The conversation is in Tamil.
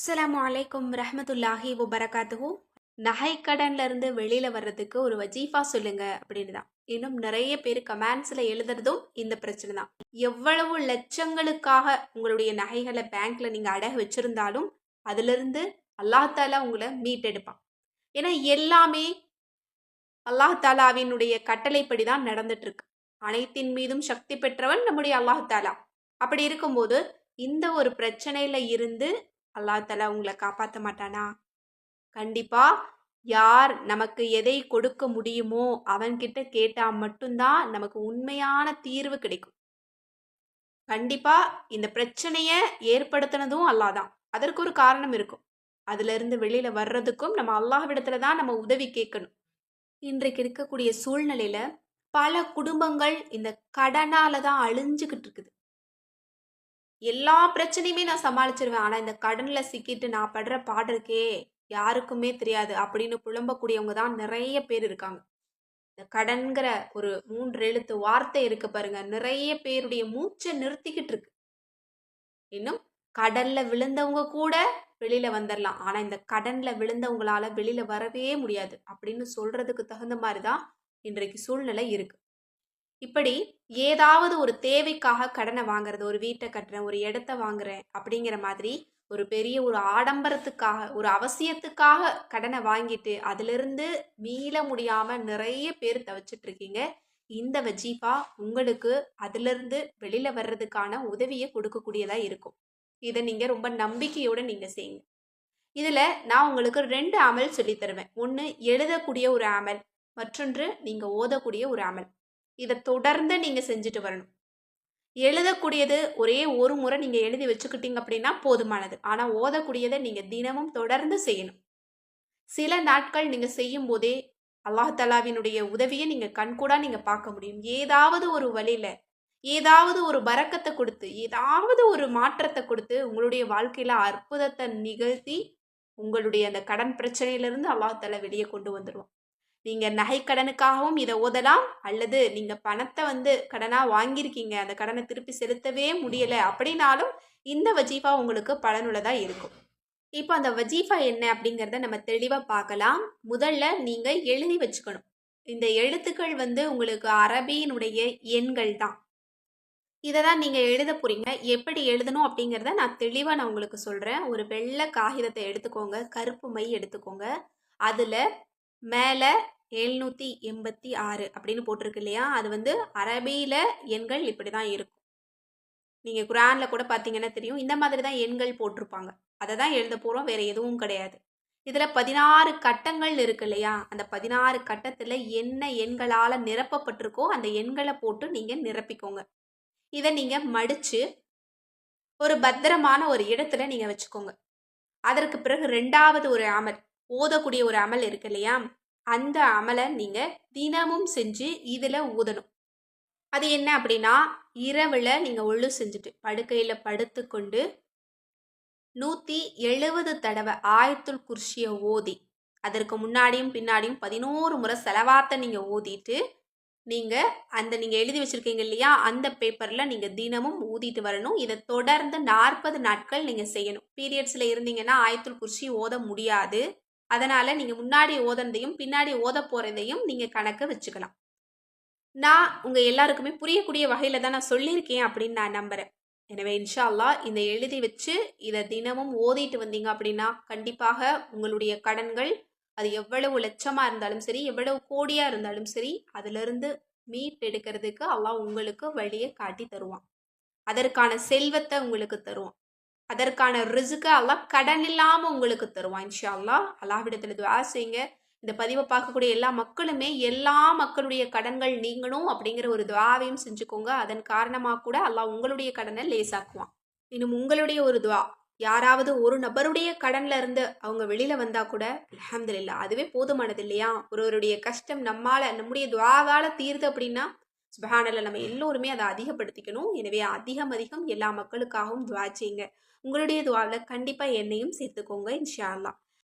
அஸ்லாம் அலைக்கும் ரஹமத்துல்லாஹி வபரகாத்துஹு. நகை கடன்ல இருந்து வெளியில வர்றதுக்கு ஒரு வஜீஃபா சொல்லுங்க அப்படின்னு தான் இன்னும் நிறைய பேர் கமெண்ட்ஸ்ல எழுதுறதும் இந்த பிரச்சனை தான். எவ்வளவு லட்சங்களுக்காக உங்களுடைய நகைகளை பேங்க்ல நீங்க அடகு வச்சிருந்தாலும் அதிலிருந்து அல்லாஹ் தாலா உங்களை மீட்டெடுப்பான். ஏன்னா எல்லாமே அல்லாஹ் தாலாவினுடைய கட்டளைப்படி தான் நடந்துட்டு இருக்கு அனைத்தின் மீதும் சக்தி பெற்றவன் நம்முடைய அல்லாஹ் தாலா. அப்படி இருக்கும்போது இந்த ஒரு பிரச்சனையில இருந்து அல்லாஹ் உங்களை காப்பாற்ற மாட்டானா? கண்டிப்பா. யார் நமக்கு எதை கொடுக்க முடியுமோ அவன்கிட்ட கேட்டா மட்டும்தான் நமக்கு உண்மையான தீர்வு கிடைக்கும். கண்டிப்பா இந்த பிரச்சனைய ஏற்படுத்தினதும் அல்லாஹ் தான். அதற்கு ஒரு காரணம் இருக்கும். அதுல இருந்து வெளியில வர்றதுக்கும் நம்ம அல்லாஹ்விடத்துல தான் நம்ம உதவி கேட்கணும். இன்றைக்கு இருக்கக்கூடிய சூழ்நிலையில பல குடும்பங்கள் இந்த கடனால தான் அழிஞ்சுக்கிட்டு இருக்குது. எல்லா பிரச்சனையுமே நான் சமாளிச்சிருவேன். ஆனா இந்த கடன்ல சிக்கிட்டு நான் படுற பாடுறக்கே யாருக்குமே தெரியாது. அப்படின்னு புலம்பக்கூடியவங்க தான் நிறைய பேர் இருக்காங்க. இந்த கடன்கிற ஒரு மூன்று எழுத்து வார்த்தை இருக்கு பாருங்க. நிறைய பேருடைய மூச்சை நிறுத்திக்கிட்டு இருக்கு. இன்னும் கடல்ல விழுந்தவங்க கூட வெளியில வந்துடலாம் ஆனா இந்த கடன்ல விழுந்தவங்களால வெளியில வரவே முடியாது. அப்படின்னு சொல்றதுக்கு தகுந்த மாதிரி தான் இன்றைக்கு சூழ்நிலை இருக்கு. இப்படி ஏதாவது ஒரு தேவைக்காக கடனை வாங்குறது ஒரு வீட்டை கட்டுறேன் ஒரு இடத்த வாங்குறேன் அப்படிங்கிற மாதிரி ஒரு பெரிய ஒரு ஆடம்பரத்துக்காக ஒரு அவசியத்துக்காக கடனை வாங்கிட்டு அதிலிருந்து மீள முடியாம நிறைய பேர் தவிச்சிட்டு இருக்கீங்க. இந்த வஜீஃபா உங்களுக்கு அதிலிருந்து வெளியில வர்றதுக்கான உதவியை கொடுக்கக்கூடியதா இருக்கும். இதை நீங்க ரொம்ப நம்பிக்கையோட நீங்க செய்யுங்க. இதில் நான் உங்களுக்கு ரெண்டு அமல் சொல்லி தருவேன். ஒன்று எழுதக்கூடிய ஒரு அமல் மற்றொன்று நீங்கள் ஓதக்கூடிய ஒரு அமல். இதை தொடர்ந்து நீங்கள் செஞ்சுட்டு வரணும். எழுதக்கூடியது ஒரே ஒரு முறை நீங்கள் எழுதி வச்சுக்கிட்டீங்க அப்படின்னா போதுமானது. ஆனால் ஓதக்கூடியதை நீங்கள் தினமும் தொடர்ந்து செய்யணும். சில நாட்கள் நீங்கள் செய்யும் போதே அல்லாஹாலாவினுடைய உதவியை நீங்கள் கண்கூடா நீங்கள் பார்க்க முடியும். ஏதாவது ஒரு வழியில் ஏதாவது ஒரு பறக்கத்தை கொடுத்து ஏதாவது ஒரு மாற்றத்தை கொடுத்து உங்களுடைய வாழ்க்கையில் அற்புதத்தை நிகழ்த்தி உங்களுடைய அந்த கடன் பிரச்சனையிலிருந்து அல்லாஹாலா வெளியே கொண்டு வந்துடுவோம் நீங்க நகை கடனுக்காகவும் இதை ஓதலாம் அல்லது நீங்க பணத்தை வந்து கடனா வாங்கியிருக்கீங்க அந்த கடனை திருப்பி செலுத்தவே முடியல அப்படின்னாலும் இந்த வஜீஃபா உங்களுக்கு பலனுள்ளதா இருக்கும். இப்போ அந்த வஜீஃபா என்ன அப்படிங்கிறத நம்ம தெளிவாக பார்க்கலாம். முதல்ல நீங்கள் எழுதி வச்சுக்கணும். இந்த எழுத்துக்கள் வந்து உங்களுக்கு அரபியினுடைய எண்கள் தான். இதை தான் நீங்கள் எழுத போகிறீங்க எப்படி எழுதணும் அப்படிங்கிறத நான் தெளிவாக நான் உங்களுக்கு சொல்கிறேன் ஒரு வெள்ளை காகிதத்தை எடுத்துக்கோங்க கருப்பு மை எடுத்துக்கோங்க. அதில் மேலே எழுநூற்றி எண்பத்தி ஆறு அப்படின்னு போட்டிருக்கு இல்லையா? அது வந்து அரபியில் எண்கள் இப்படி தான் இருக்கும். நீங்கள் குரானில் கூட பார்த்தீங்கன்னா தெரியும். இந்த மாதிரி தான் எண்கள் போட்டிருப்பாங்க. அதை தான் எழுத போகிறோம் வேறு எதுவும் கிடையாது. இதில் பதினாறு கட்டங்கள் இருக்கு இல்லையா? அந்த பதினாறு கட்டத்தில் என்ன எண்களால் நிரப்பப்பட்டிருக்கோ அந்த எண்களை போட்டு நீங்கள் நிரப்பிக்கோங்க. இதை நீங்கள் மடித்து ஒரு பத்திரமான ஒரு இடத்துல நீங்கள் வச்சுக்கோங்க. அதற்கு பிறகு ரெண்டாவது ஒரு ஆமர் ஓதக்கூடிய ஒரு அமல் இருக்கு இல்லையா? அந்த அமலை நீங்கள் தினமும் செஞ்சு இதில் ஊதணும். அது என்ன அப்படின்னா இரவில் நீங்கள் ஒழு செஞ்சுட்டு படுக்கையில் படுத்துக்கொண்டு நூற்றி எழுபது தடவை ஆயத்துள் குர்ஷியை ஓதி அதற்கு முன்னாடியும் பின்னாடியும் பதினோரு முறை செலவாத்தை நீங்கள் ஓதிட்டு நீங்கள் அந்த நீங்கள் எழுதி வச்சுருக்கீங்க இல்லையா? அந்த பேப்பரில் நீங்கள் தினமும் ஊதிட்டு வரணும். இதை தொடர்ந்து நாற்பது நாட்கள் நீங்கள் செய்யணும். பீரியட்ஸில் இருந்தீங்கன்னா ஆயத்துள் குர்ஷி ஓத முடியாது. அதனால் நீங்கள் முன்னாடி ஓதுனதையும் பின்னாடி ஓத போகிறதையும் நீங்கள் கணக்கு வச்சுக்கலாம். நான் உங்கள் எல்லாருக்குமே புரியக்கூடிய வகையில் தான் நான் சொல்லியிருக்கேன் அப்படின்னு நான் நம்புகிறேன் எனவே இன்ஷா அல்லாஹ் இந்த எழுதி வச்சு இதை தினமும் ஓதிட்டு வந்தீங்க அப்படின்னா கண்டிப்பாக உங்களுடைய கடன்கள் அது எவ்வளவு லட்சமாக இருந்தாலும் சரி எவ்வளவு கோடியாக இருந்தாலும் சரி அதிலிருந்து மீட் எடுக்கிறதுக்கு அல்லாஹ் உங்களுக்கு வழியை காட்டி தருவான். அதற்கான செல்வத்தை உங்களுக்கு தருவான். அதற்கான ரிசுக்கை அல்லாஹ் கடன் இல்லாமல் உங்களுக்கு தருவான் இன்ஷா அல்லாஹ் அல்லாஹ்விடத்தில் துவா செய்யுங்க. இந்த பதிவை பார்க்கக்கூடிய எல்லா மக்களுமே எல்லா மக்களுடைய கடன்கள் நீங்கணும் அப்படிங்கிற ஒரு துவாவையும் செஞ்சுக்கோங்க. அதன் காரணமாக கூட அல்லாஹ் உங்களுடைய கடனை லேசாக்குவான். இன்னும் உங்களுடைய ஒரு துவா. யாராவது ஒரு நபருடைய கடன்ல இருந்து அவங்க வெளியில வந்தா கூட அலமதுல்லா அதுவே போதுமானது இல்லையா? ஒருவருடைய கஷ்டம் நம்மால நம்முடைய துவாவால தீருது அப்படின்னா சுபஹானல்ல நம்ம எல்லோருமே அதை அதிகப்படுத்திக்கணும். எனவே அதிகம் அதிகம் எல்லா மக்களுக்காகவும் துவா செய்யுங்க. உங்களுடைய துவாவில் கண்டிப்பாக என்னையும் சேர்த்துக்கோங்க இன்ஷா அல்லா